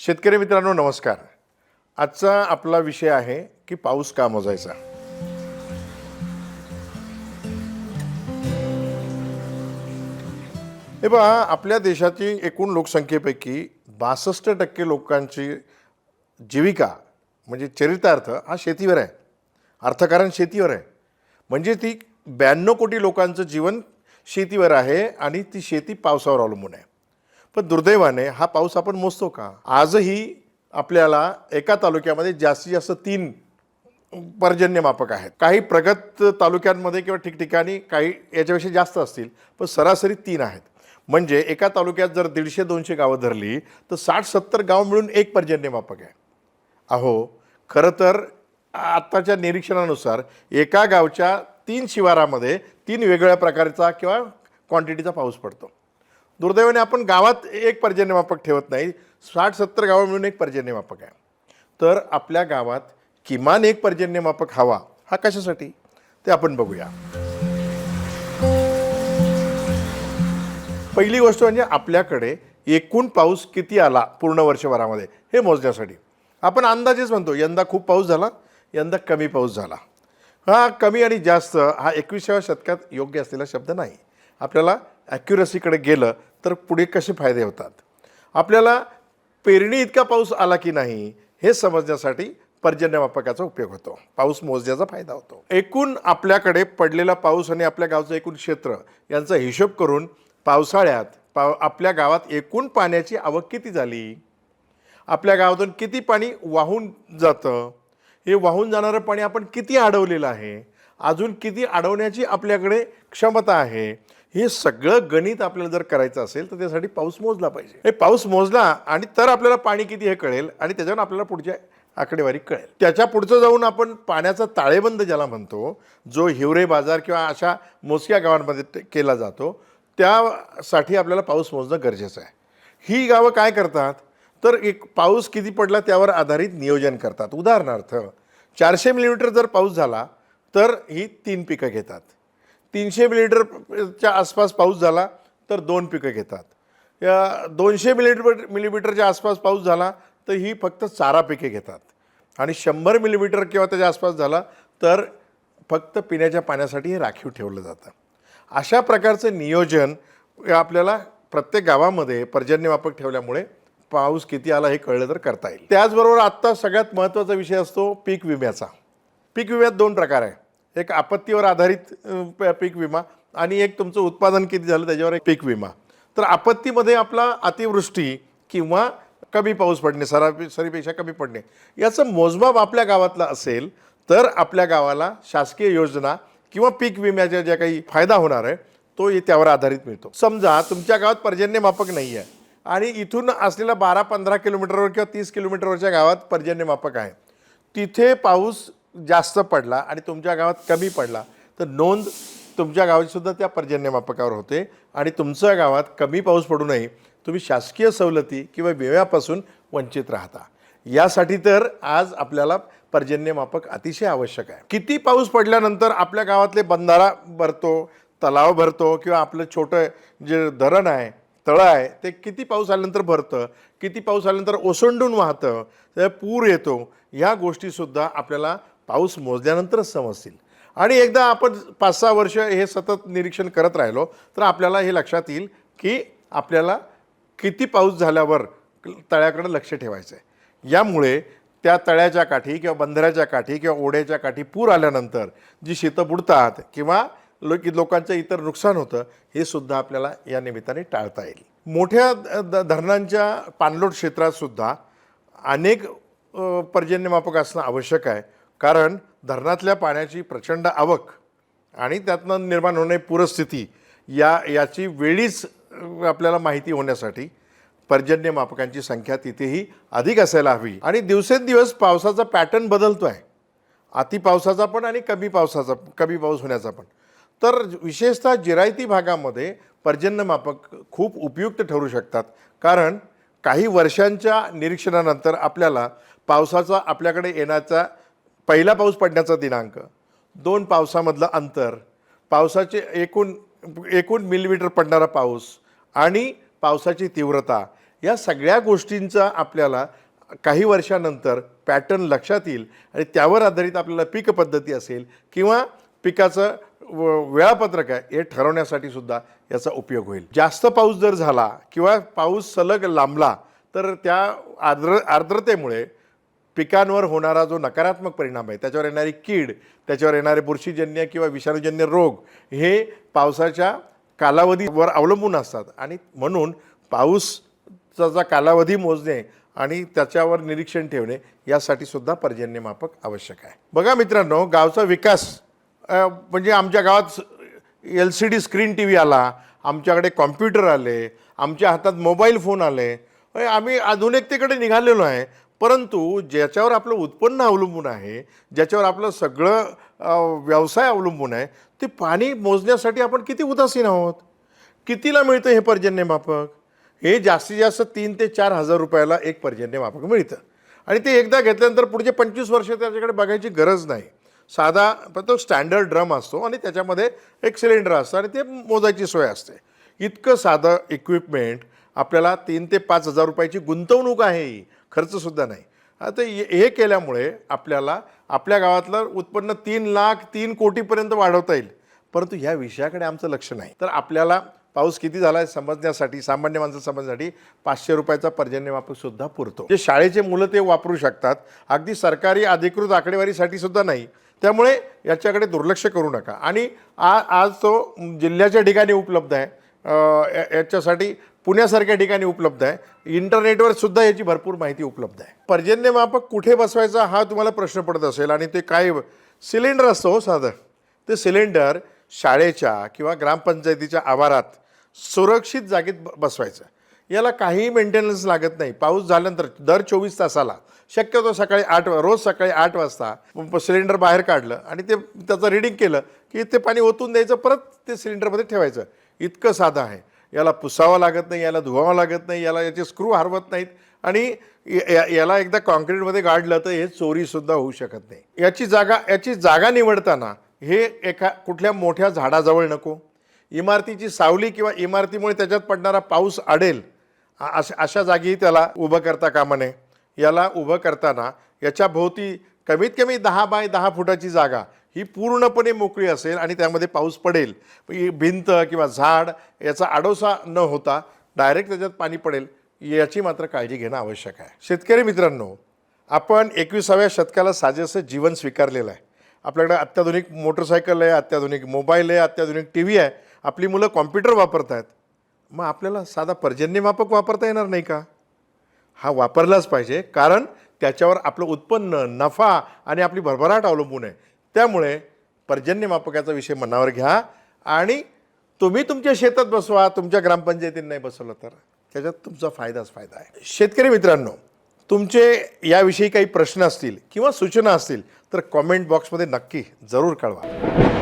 शेतकरी मित्रांनो नमस्कार. आजचा आपला विषय आहे की पाऊस का मोजायचा? हे पहा आपल्या देशाची एकूण लोकसंख्येपैकी बासष्ट टक्के लोकांची जीविका म्हणजे चरितार्थ हा शेतीवर आहे. अर्थकारण शेतीवर आहे. म्हणजे ती ब्याण्णव कोटी लोकांचं जीवन शेतीवर आहे आणि ती शेती पावसावर अवलंबून आहे. पण दुर्दैवाने हा पाऊस आपण मोजतो का? आजही आपल्याला एका तालुक्यामध्ये जास्तीत जास्त तीन पर्जन्यमापक आहेत. काही प्रगत तालुक्यांमध्ये किंवा ठिकठिकाणी काही याच्यापेक्षा जास्त असतील पण सरासरी तीन आहेत. म्हणजे एका तालुक्यात जर दीडशे दोनशे गावं धरली तर साठ सत्तर गाव मिळून एक पर्जन्यमापक आहे. अहो खरं तर आत्ताच्या निरीक्षणानुसार एका गावच्या तीन शिवारामध्ये तीन वेगवेगळ्या प्रकारचा किंवा क्वांटिटीचा पाऊस पडतो. दुर्दैवाने आपण गावात एक पर्जन्यमापक ठेवत नाही. साठ सत्तर गावं मिळून एक पर्जन्यमापक आहे. तर आपल्या गावात किमान एक पर्जन्यमापक हवा हा कशासाठी? ते आपण बघूया. पहिली गोष्ट म्हणजे आपल्याकडे एकूण पाऊस किती आला पूर्ण वर्षभरामध्ये हे मोजण्यासाठी. आपण अंदाजेच म्हणतो यंदा खूप पाऊस झाला यंदा कमी पाऊस झाला. हा कमी आणि जास्त हा एकविसाव्या शतकात योग्य असलेला शब्द नाही. आपल्याला ॲक्युरसीकडे गेलं तर पुढे कसे फायदे होतात? आपल्याला पेरणी इतका पाऊस आला की नाही हे समजण्यासाठी पर्जन्यमापकाचा उपयोग होतो. पाऊस मोजण्याचा फायदा होतो. एकूण आपल्याकडे पडलेला पाऊस आणि आपल्या गावचं एकूण क्षेत्र यांचा हिशोब करून पावसाळ्यात पाव आपल्या गावात एकूण पाण्याची आवक किती झाली? आपल्या गावातून किती पाणी वाहून जातं? हे वाहून जाणारं पाणी आपण किती अडवलेलं आहे? अजून किती अडवण्याची आपल्याकडे क्षमता आहे? हे सगळं गणित आपल्याला जर करायचं असेल तर त्यासाठी पाऊस मोजला पाहिजे. हे पाऊस मोजला आणि तर आपल्याला पाणी किती हे कळेल आणि त्याच्यावर आपल्याला पुढच्या आकडेवारी कळेल. त्याच्या पुढचं जाऊन आपण पाण्याचा ताळेबंद ज्याला म्हणतो जो हिवरे बाजार किंवा अशा मोजक्या गावांमध्ये ते- केला जातो त्यासाठी आपल्याला पाऊस मोजणं गरजेचं आहे. ही गावं काय करतात? तर एक पाऊस किती पडला त्यावर आधारित नियोजन करतात. उदाहरणार्थ चारशे मिलीमीटर जर पाऊस झाला तर ही तीन पिकं घेतात. तीनशे मिलीमीटरच्या आसपास पाऊस झाला तर दोन पिकं घेतात. या दोनशे मिलीमीटर मिलीमीटरच्या आसपास पाऊस झाला तर ही फक्त चारा पिके घेतात. आणि शंभर मिलीमीटर किंवा त्याच्या आसपास झाला तर फक्त पिण्याच्या पाण्यासाठी हे राखीव ठेवलं जातं. अशा प्रकारचं नियोजन आपल्याला प्रत्येक गावामध्ये पर्जन्यमापक ठेवल्यामुळे पाऊस किती आला हे कळलं तर करता येईल. त्याचबरोबर आत्ता सगळ्यात महत्त्वाचा विषय असतो पीक विम्याचा. पीक विम्यात दोन प्रकार आहे. एक आपत्तीवर आधारित प- पीक विमा आणि एक तुमचं उत्पादन किती झालं त्याच्यावर एक पीक विमा. तर आपत्तीमध्ये आपला अतिवृष्टी किंवा कमी पाऊस पडणे सरापी सरीपेक्षा कमी पडणे याचं मोजमाप आपल्या गावातलं असेल तर आपल्या गावाला शासकीय योजना किंवा पीक विम्याच्या ज्या काही फायदा होणार आहे तो त्यावर आधारित मिळतो. समजा तुमच्या गावात पर्जन्यमापक नाही आहे आणि इथून असलेल्या बारा पंधरा किलोमीटरवर किंवा तीस किलोमीटरवरच्या गावात पर्जन्यमापक आहे तिथे पाऊस जास्त पडला आणि तुमच्या गावात कमी पडला तर नोंद तुमच्या गावातसुद्धा त्या पर्जन्यमापकावर होते आणि तुमच्या गावात कमी पाऊस पडू नये तुम्ही शासकीय सवलती किंवा विम्यापासून वंचित राहता. यासाठी तर आज आपल्याला पर्जन्यमापक अतिशय आवश्यक आहे. किती पाऊस पडल्यानंतर आपल्या गावातले बंधारा भरतो तलाव भरतो किंवा आपलं छोटं जे धरण आहे तळं आहे ते किती पाऊस आल्यानंतर भरतं किती पाऊस आल्यानंतर ओसंडून वाहतं पूर येतो ह्या गोष्टीसुद्धा आपल्याला पाऊस मोजल्यानंतरच समजतील. आणि एकदा आपण पाच सहा वर्ष हे सतत निरीक्षण करत राहिलो तर आपल्याला हे लक्षात येईल की आपल्याला किती पाऊस झाल्यावर तळ्याकडे लक्ष ठेवायचं आहे. यामुळे त्या तळ्याच्या काठी किंवा बंधाऱ्याच्या काठी किंवा ओढ्याच्या काठी पूर आल्यानंतर जी शेतं बुडतात किंवा लोक लोकांचं इतर नुकसान होतं हे सुद्धा आपल्याला या निमित्ताने टाळता येईल. मोठ्या द धरणांच्या पाणलोट क्षेत्रात सुद्धा अनेक पर्जन्यमापक असणं आवश्यक आहे. कारण धरणातल्या पाण्याची प्रचंड आवक आणि त्यातनं निर्माण होणारी पूरस्थिती या याची वेळीच आपल्याला माहिती होण्यासाठी पर्जन्यमापकांची संख्या तिथेही अधिक असायला हवी. आणि दिवसेंदिवस पावसाचा पॅटर्न बदलतो आहे अति पावसाचा पण आणि कमी पावसाचा कमी पाऊस होण्याचा पण. तर विशेषतः जिरायती भागामध्ये पर्जन्यमापक खूप उपयुक्त ठरू शकतात. कारण काही वर्षांच्या निरीक्षणानंतर आपल्याला पावसाचा आपल्याकडे येण्याचा पहिला पाऊस पडण्याचा दिनांक दोन पावसामधलं अंतर पावसाचे एकूण एकूण मिलीमीटर पडणारा पाऊस आणि पावसाची तीव्रता या सगळ्या गोष्टींचा आपल्याला काही वर्षानंतर पॅटर्न लक्षात येईल आणि त्यावर आधारित आपल्याला पीक पद्धती असेल किंवा पिकाचं व- वेळापत्रक आहे हे ठरवण्यासाठी सुद्धा याचा उपयोग होईल. जास्त पाऊस जर झाला किंवा पाऊस सलग लांबला तर त्या आर्द्र आर्द्रतेमुळे पिकांवर होणारा जो नकारात्मक परिणाम आहे त्याच्यावर येणारी कीड त्याच्यावर येणारे बुरशीजन्य किंवा विषाणूजन्य रोग हे पावसाच्या कालावधीवर अवलंबून असतात. आणि म्हणून पाऊसचा कालावधी मोजणे आणि त्याच्यावर निरीक्षण ठेवणे यासाठी सुद्धा पर्जन्यमापक आवश्यक आहे. बघा मित्रांनो गावचा विकास म्हणजे आमच्या गावात L C D screen T V आला आमच्याकडे कॉम्प्युटर आले आमच्या हातात मोबाईल फोन आले आम्ही आधुनिकतेकडे निघालेलो आहे. परंतु ज्याच्यावर आपलं उत्पन्न अवलंबून आहे ज्याच्यावर आपलं सगळं व्यवसाय अवलंबून आहे ते पाणी मोजण्यासाठी आपण किती उदासीन आहोत? कितीला मिळतं हे पर्जन्यमापक? हे जास्तीत जास्त तीन ते चार हजार रुपयाला एक पर्जन्यमापक मिळतं. आणि ते एकदा घेतल्यानंतर पुढचे पंचवीस वर्ष त्याच्याकडे बघायची गरज नाही. साधा पण तो स्टँडर्ड ड्रम असतो आणि त्याच्यामध्ये एक सिलेंडर असतं आणि ते मोजायची सोय असते. इतकं साधं इक्विपमेंट आपल्याला तीन ते पाच हजार रुपयाची गुंतवणूक आहे. ही खर्चसुद्धा नाही. आता हे हे केल्यामुळे आपल्याला आपल्या गावातलं उत्पन्न तीन लाख तीन कोटीपर्यंत वाढवता येईल. परंतु ह्या विषयाकडे आमचं लक्ष नाही. तर आपल्याला पाऊस किती झाला आहे समजण्यासाठी सामान्य माणसं समजण्यासाठी पाचशे रुपयाचा पर्जन्यमापकसुद्धा पुरतो. जे शाळेचे मुलं ते वापरू शकतात. अगदी सरकारी अधिकृत आकडेवारीसाठी सुद्धा नाही. त्यामुळे याच्याकडे दुर्लक्ष करू नका. आणि आ आज तो जिल्ह्याच्या ठिकाणी उपलब्ध आहे. या- याच्यासाठी पुण्यासारख्या ठिकाणी उपलब्ध आहे. इंटरनेटवर सुद्धा याची भरपूर माहिती उपलब्ध आहे. पर्जन्यमापक कुठे बसवायचा हा तुम्हाला प्रश्न पडत असेल आणि ते काय सिलेंडर असतं हो साधं. ते सिलेंडर शाळेच्या किंवा ग्रामपंचायतीच्या आवारात सुरक्षित जागेत ब- बसवायचं. याला काहीही मेंटेनन्स लागत नाही. पाऊस झाल्यानंतर दर चोवीस तासाला शक्यतो सकाळी आठ वा- रोज सकाळी आठ वाजता सिलेंडर बाहेर काढलं आणि ते त्याचं रिडिंग केलं की ते पाणी ओतून द्यायचं परत ते सिलेंडरमध्ये ठेवायचं. इतकं साधं आहे. याला पुसावं लागत नाही याला धुवावं लागत नाही याला याचे स्क्रू हरवत नाहीत आणि या- याला एकदा कॉन्क्रीटमध्ये गाडलं तर हे चोरीसुद्धा होऊ शकत नाही. याची जागा याची जागा निवडताना हे एका कुठल्या मोठ्या झाडाजवळ नको. इमारतीची सावली किंवा इमारतीमुळे त्याच्यात पडणारा पाऊस अडेल अशा अशा जागी त्याला उभं करता कामा नये. याला उभं करताना याच्या भोवती कमीत कमी दहा बाय दहा फुटाची जागा ही पूर्णपणे मोकळी असेल आणि त्यामध्ये पाऊस पडेल. ही भिंत किंवा झाड याचा आडोसा न होता डायरेक्ट त्याच्यात पाणी पडेल याची मात्र काळजी घेणं आवश्यक आहे. शेतकरी मित्रांनो आपण एकविसाव्या शतकाला साजेसं जीवन स्वीकारलेलं आहे. आपल्याकडे अत्याधुनिक मोटरसायकल आहे अत्याधुनिक मोबाईल आहे अत्याधुनिक टी व्ही आहे. आपली मुलं कॉम्प्युटर वापरत आहेत मग आपल्याला साधा पर्जन्यमापक वापरता येणार नाही का? हा वापरलाच पाहिजे कारण त्याच्यावर आपलं उत्पन्न नफा आणि आपली भरभराट अवलंबून आहे. त्यामुळे पर्जन्यमापकाचा विषय मनावर घ्या आणि तुम्ही तुमच्या शेतात बसवा तुमच्या ग्रामपंचायतीने नाही बसवलं तर. त्याच्यात तुमचा फायदाच फायदा आहे. शेतकरी मित्रांनो तुमचे याविषयी काही प्रश्न असतील किंवा सूचना असतील तर कॉमेंट बॉक्समध्ये नक्की जरूर कळवा.